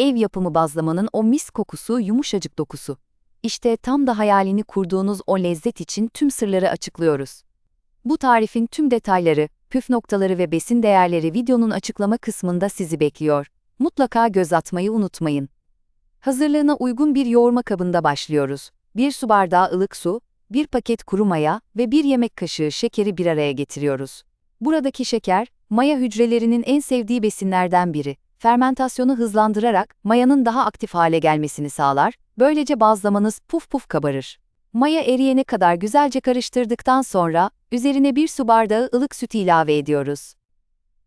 ev yapımı bazlamanın o mis kokusu, yumuşacık dokusu. İşte tam da hayalini kurduğunuz o lezzet için tüm sırları açıklıyoruz. Bu tarifin tüm detayları, püf noktaları ve besin değerleri videonun açıklama kısmında sizi bekliyor. Mutlaka göz atmayı unutmayın. Hazırlığına uygun bir yoğurma kabında başlıyoruz. 1 su bardağı ılık su, 1 paket kuru maya ve 1 yemek kaşığı şekeri bir araya getiriyoruz. Buradaki şeker, maya hücrelerinin en sevdiği besinlerden biri. Fermentasyonu hızlandırarak mayanın daha aktif hale gelmesini sağlar, böylece bazlamanız puf puf kabarır. Maya eriyene kadar güzelce karıştırdıktan sonra, üzerine bir su bardağı ılık süt ilave ediyoruz.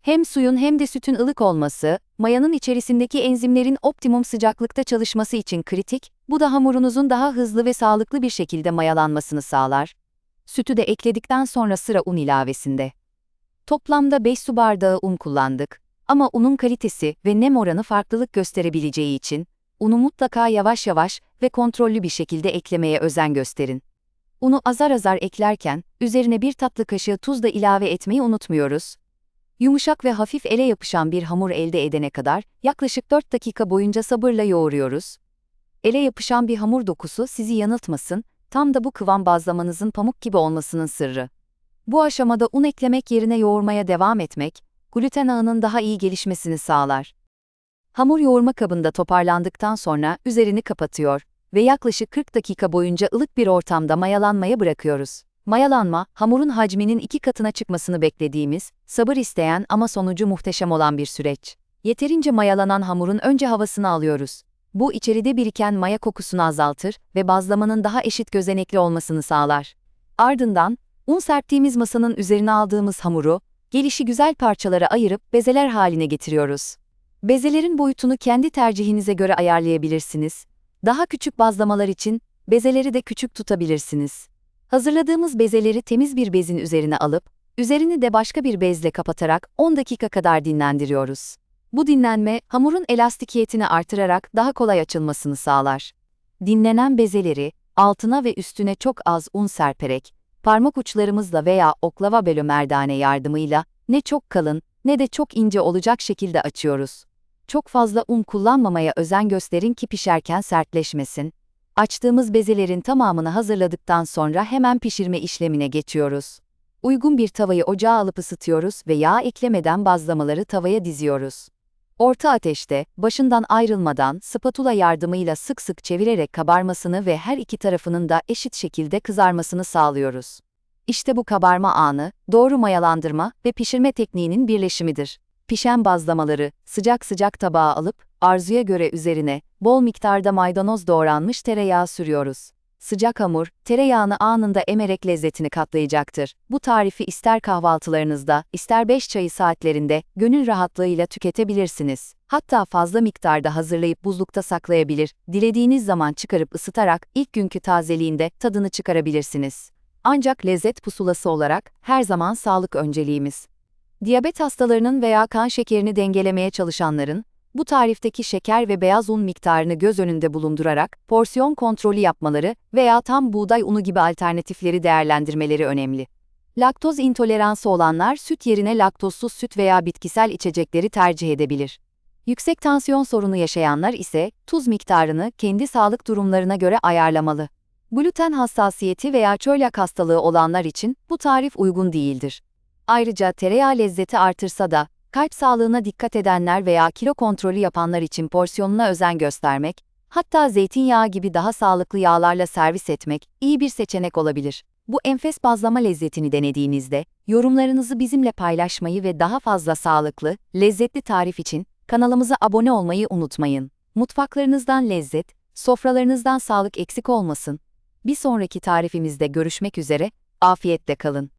Hem suyun hem de sütün ılık olması, mayanın içerisindeki enzimlerin optimum sıcaklıkta çalışması için kritik, bu da hamurunuzun daha hızlı ve sağlıklı bir şekilde mayalanmasını sağlar. Sütü de ekledikten sonra sıra un ilavesinde. Toplamda 5 su bardağı un kullandık. Ama unun kalitesi ve nem oranı farklılık gösterebileceği için, unu mutlaka yavaş yavaş ve kontrollü bir şekilde eklemeye özen gösterin. Unu azar azar eklerken, üzerine bir tatlı kaşığı tuz da ilave etmeyi unutmuyoruz. Yumuşak ve hafif ele yapışan bir hamur elde edene kadar, yaklaşık 4 dakika boyunca sabırla yoğuruyoruz. Ele yapışan bir hamur dokusu sizi yanıltmasın, tam da bu kıvam bazlamanızın pamuk gibi olmasının sırrı. Bu aşamada un eklemek yerine yoğurmaya devam etmek, gluten ağının daha iyi gelişmesini sağlar. Hamur yoğurma kabında toparlandıktan sonra üzerini kapatıyor ve yaklaşık 40 dakika boyunca ılık bir ortamda mayalanmaya bırakıyoruz. Mayalanma, hamurun hacminin iki katına çıkmasını beklediğimiz, sabır isteyen ama sonucu muhteşem olan bir süreç. Yeterince mayalanan hamurun önce havasını alıyoruz. Bu içeride biriken maya kokusunu azaltır ve bazlamanın daha eşit gözenekli olmasını sağlar. Ardından, un serptiğimiz masanın üzerine aldığımız hamuru, gelişi güzel parçalara ayırıp bezeler haline getiriyoruz. Bezelerin boyutunu kendi tercihinize göre ayarlayabilirsiniz. Daha küçük bazlamalar için bezeleri de küçük tutabilirsiniz. Hazırladığımız bezeleri temiz bir bezin üzerine alıp, üzerini de başka bir bezle kapatarak 10 dakika kadar dinlendiriyoruz. Bu dinlenme, hamurun elastikiyetini artırarak daha kolay açılmasını sağlar. Dinlenen bezeleri, altına ve üstüne çok az un serperek, parmak uçlarımızla veya oklava bölü merdane yardımıyla ne çok kalın ne de çok ince olacak şekilde açıyoruz. Çok fazla un kullanmamaya özen gösterin ki pişerken sertleşmesin. Açtığımız bezelerin tamamını hazırladıktan sonra hemen pişirme işlemine geçiyoruz. Uygun bir tavayı ocağa alıp ısıtıyoruz ve yağ eklemeden bazlamaları tavaya diziyoruz. Orta ateşte, başından ayrılmadan spatula yardımıyla sık sık çevirerek kabarmasını ve her iki tarafının da eşit şekilde kızarmasını sağlıyoruz. İşte bu kabarma anı, doğru mayalandırma ve pişirme tekniğinin birleşimidir. Pişen bazlamaları sıcak sıcak tabağa alıp, arzuya göre üzerine bol miktarda maydanoz doğranmış tereyağı sürüyoruz. Sıcak hamur, tereyağını anında emerek lezzetini katlayacaktır. Bu tarifi ister kahvaltılarınızda, ister 5 çayı saatlerinde gönül rahatlığıyla tüketebilirsiniz. Hatta fazla miktarda hazırlayıp buzlukta saklayabilir, dilediğiniz zaman çıkarıp ısıtarak ilk günkü tazeliğinde tadını çıkarabilirsiniz. Ancak lezzet pusulası olarak her zaman sağlık önceliğimiz. Diyabet hastalarının veya kan şekerini dengelemeye çalışanların, bu tarifteki şeker ve beyaz un miktarını göz önünde bulundurarak porsiyon kontrolü yapmaları veya tam buğday unu gibi alternatifleri değerlendirmeleri önemli. Laktoz intoleransı olanlar süt yerine laktozsuz süt veya bitkisel içecekleri tercih edebilir. Yüksek tansiyon sorunu yaşayanlar ise tuz miktarını kendi sağlık durumlarına göre ayarlamalı. Gluten hassasiyeti veya çölyak hastalığı olanlar için bu tarif uygun değildir. Ayrıca tereyağı lezzeti artırsa da kalp sağlığına dikkat edenler veya kilo kontrolü yapanlar için porsiyonuna özen göstermek, hatta zeytinyağı gibi daha sağlıklı yağlarla servis etmek iyi bir seçenek olabilir. Bu enfes bazlama lezzetini denediğinizde, yorumlarınızı bizimle paylaşmayı ve daha fazla sağlıklı, lezzetli tarif için kanalımıza abone olmayı unutmayın. Mutfaklarınızdan lezzet, sofralarınızdan sağlık eksik olmasın. Bir sonraki tarifimizde görüşmek üzere, afiyetle kalın.